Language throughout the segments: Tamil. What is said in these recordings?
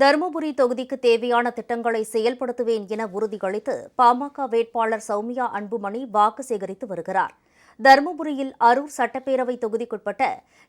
தருமபுரி தொகுதிக்கு தேவையான திட்டங்களை செயல்படுத்துவேன் என உறுதியளித்து பாமக வேட்பாளர் சௌமியா அன்புமணி வாக்கு சேகரித்து வருகிறார். தருமபுரியில் அரூர் சட்டப்பேரவை தொகுதிக்குட்பட்ட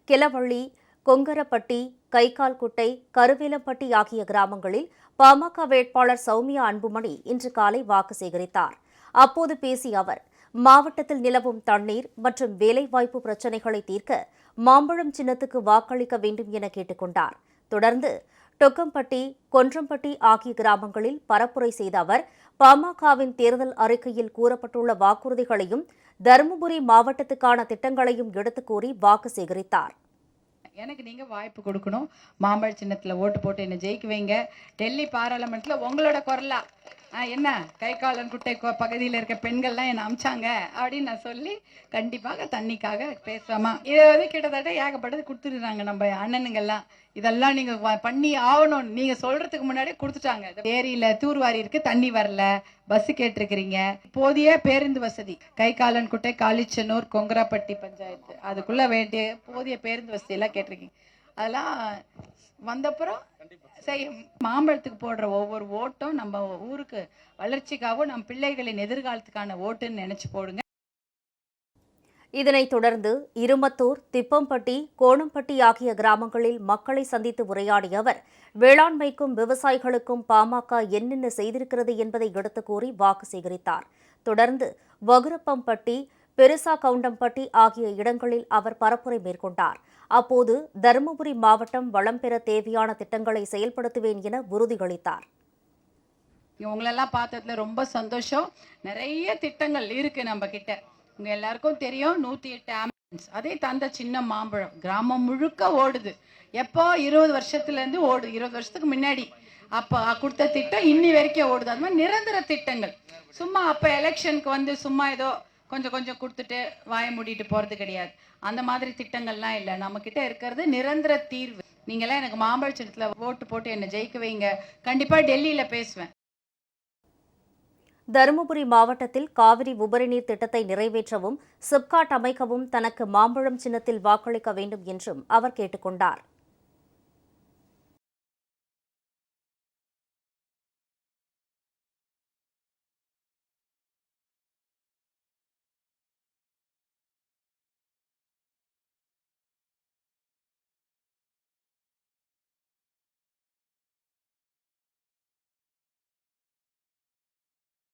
கிளவள்ளி கொங்கரப்பட்டி கைகால்குட்டை கருவேலம்பட்டி ஆகிய கிராமங்களில் பாமக வேட்பாளர் சௌமியா அன்புமணி இன்று காலை வாக்கு சேகரித்தார். அப்போது பேசிய அவர் மாவட்டத்தில் நிலவும் தண்ணீர் மற்றும் வேலைவாய்ப்பு பிரச்சினைகளை தீர்க்க மாம்பழம் சின்னத்துக்கு வாக்களிக்க வேண்டும் என கேட்டுக்கொண்டார். தொடர்ந்து டொக்கம்பட்டி கொன்றம்பட்டி ஆகிய கிராமங்களில் பரப்புரை செய்த அவர் பாமகவின் தேர்தல் அறிக்கையில் கூறப்பட்டுள்ள வாக்குறுதிகளையும் தருமபுரி மாவட்டத்துக்கான திட்டங்களையும் எடுத்துக் கூறி வாக்கு சேகரித்தார். எனக்கு நீங்க வாய்ப்பு கொடுக்கணும். மாம்பழ சின்னத்தில் ஓட்டு போட்டு என்ன ஜெயிக்குவீங்க டெல்லி பாராளுமன்றத்தில் உங்களோட குரலா? என்ன? கை காலன் குட்டை பகுதியில் பகுதியில இருக்க பெண்கள்லாம் என்ன அமிச்சாங்க அப்படின்னு நான் சொல்லி கண்டிப்பாக தண்ணிக்காக பேசுவேமா இதை வந்து கிட்டத்தட்ட ஏகப்பட்டது கொடுத்துருந்தாங்க நம்ம அண்ணனுங்கள்லாம். இதெல்லாம் நீங்க பண்ணி ஆகணும். நீங்க சொல்றதுக்கு முன்னாடியே கொடுத்துட்டாங்க. ஏரியில தூர்வாரி இருக்கு தண்ணி வரல பஸ் கேட்டிருக்கிறீங்க. போதிய பேருந்து வசதி. கை குட்டை காளிச்சனூர் கொங்கராப்பட்டி பஞ்சாயத்து. அதுக்குள்ள வேண்டிய போதிய பேருந்து வசதி எல்லாம் கேட்டிருக்கீங்க. அதெல்லாம் வந்தப்புறம் செய்ய மாம்பழத்துக்கு போடுற ஒவ்வொரு ஓட்டும் நம்ம ஊருக்கு வளர்ச்சிக்காகவும் நம் பிள்ளைகளின் எதிர்காலத்துக்கான ஓட்டுன்னு நினைச்சு போடுங்க. இதனைத் தொடர்ந்து இருமத்தூர் திப்பம்பட்டி கோணம்பட்டி ஆகிய கிராமங்களில் மக்களை சந்தித்து உரையாடிய அவர் வேளாண்மைக்கும் விவசாயிகளுக்கும் பாமக என்னென்ன செய்திருக்கிறது என்பதை எடுத்துக் கூறி வாக்கு சேகரித்தார். தொடர்ந்து வகுரப்பம்பட்டி பெருசா கவுண்டம்பட்டி ஆகிய இடங்களில் அவர் பரப்புரை மேற்கொண்டார். அப்போது தருமபுரி மாவட்டம் வளம் பெற தேவையான திட்டங்களை செயல்படுத்துவேன் என உறுதியளித்தார். இவங்களெல்லாம் பார்த்ததுல ரொம்ப சந்தோஷம். நிறைய திட்டங்கள் இருக்கு நம்ம கிட்ட உங்க எல்லாருக்கும் தெரியும் நூத்தி எட்டு ஆம்புலன்ஸ் அதே தந்த சின்ன மாம்பழம். கிராமம் முழுக்க ஓடுது. எப்போ இருபது வருஷத்துல இருந்து ஓடுது. இருபது வருஷத்துக்கு முன்னாடி. அப்போ கொடுத்த திட்டம் இன்னி வரைக்கும் ஓடுது. அது மாதிரி நிரந்தர திட்டங்கள். சும்மா அப்ப எலெக்ஷனுக்கு வந்து சும்மா ஏதோ கொஞ்சம் கொஞ்சம் கொடுத்துட்டு வாய மூடிட்டு போகிறது கிடையாது. அந்த மாதிரி திட்டங்கள்லாம் இல்லை. நம்மக்கிட்ட இருக்கிறது நிரந்தர தீர்வு. நீங்களாம் எனக்கு மாம்பழச்சத்தில் ஓட்டு போட்டு என்னை ஜெயிக்க வைங்க. கண்டிப்பாக டெல்லியில் பேசுவேன். தருமபுரி மாவட்டத்தில் காவிரி உபரிநீர் திட்டத்தை நிறைவேற்றவும் சிப்காட் அமைக்கவும் தனக்கு மாம்பழம் சின்னத்தில் வாக்களிக்க வேண்டும் என்றும் அவர் கேட்டுக்கொண்டார்.